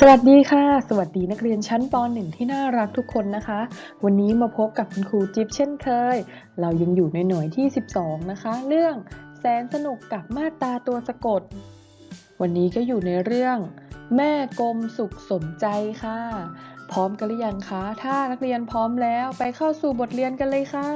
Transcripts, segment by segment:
สวัสดีค่ะ สวัสดีนักเรียนชั้นป .1 ที่น่ารักทุกคนนะคะ วันนี้มาพบกับคุณครูจิ๊บเช่นเคย เรายังอยู่ในหน่วยที่ 12 นะคะ เรื่องแสนสนุกกับมาตาตัวสะกด วันนี้ก็อยู่ในเรื่อง แม่กลมสุขสมใจค่ะ พร้อมกันหรือยังคะ ถ้านักเรียนพร้อมแล้วไปเข้าสู่บทเรียนกันเลยค่ะ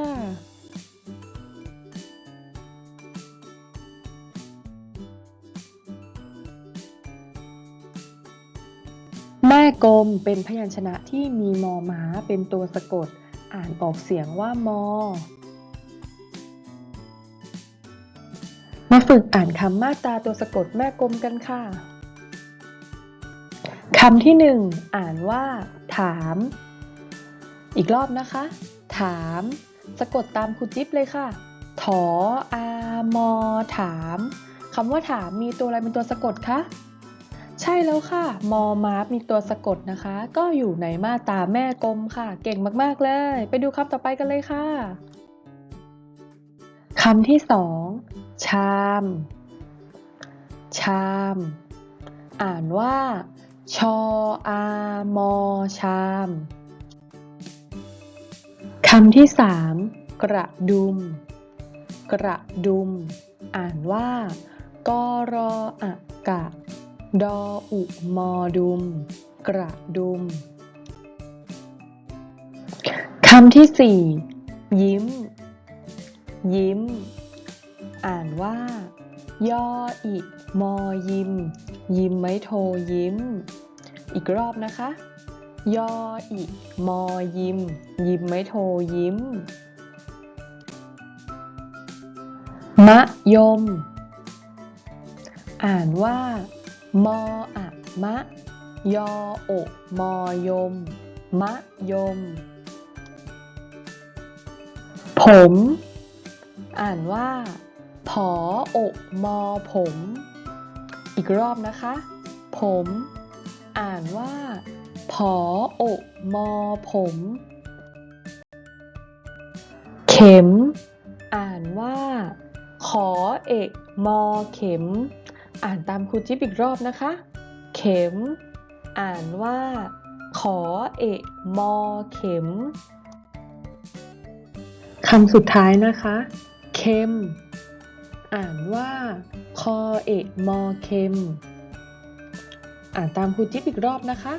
แม่กลมเป็นพยัญชนะที่มีมอม้าเป็นตัวสะกด อ่านออกเสียงว่ามอ มาฝึกอ่านคำมาตราตัวสะกดแม่กลมกันค่ะคำที่หนึ่งอ่านว่า ถาม อีกรอบนะคะ ถาม สะกดตามครูจิ๊บเลยค่ะ ถออามอถามคำว่าถามมีตัวอะไรเป็นตัวสะกดคะ ใช่แล้วค่ะ มอมาร์มีตัวสะกดนะคะ ก็อยู่ในมาตาแม่กลมค่ะ เก่งมากๆเลย ไปดูคำต่อไปกันเลยค่ะคำที่สองชาม ชาม อ่านว่า ชออามอชามคำที่สามกระดุม กระดุม อ่านว่ากรออะกะ ดออุมอดุม กระดุม คำที่สี่ยิ้ม ยิ้ม อ่านว่า ย่ออิมอยิม ยิ้มไม่โทยิ้ม อีกรอบนะคะ ย่ออิมอยิม ยิ้มไม่โทยิ้ม มะยม อ่านว่า มออะมะ ยอโอมอยม มะยม ผม อ่านว่า ผอโอมอผม อีกรอบนะคะ ผม อ่านว่า ผอโอมอผม เข็ม อ่านว่า ขอเอกมอเข็ม อ่านตามครูจิ๊บอีกรอบนะคะ เข็ม อ่านว่า ขอเอกมอเข็มคำสุดท้ายนะคะ เค็ม อ่านว่าคอเอกมอเค็ม อ่านตามครูจิ๊บอีกรอบนะคะ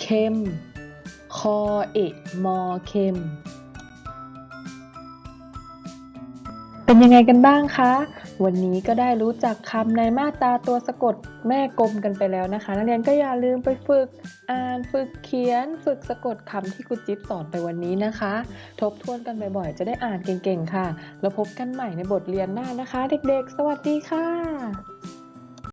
เค็ม คอเอกมอเค็ม เป็นยังไงกันบ้างคะ วันนี้ก็ได้รู้จักคำในมาตราตัวสะกดแม่กลมกันไปแล้วนะคะ นักเรียนก็อย่าลืมไปฝึกอ่านฝึกเขียน ฝึกสะกดคำที่ครูจิ๊บสอนไปวันนี้นะคะ ทบทวนกันบ่อยๆ จะได้อ่านเก่งๆค่ะ แล้วพบกันใหม่ในบทเรียนหน้านะคะ เด็กๆ สวัสดีค่ะ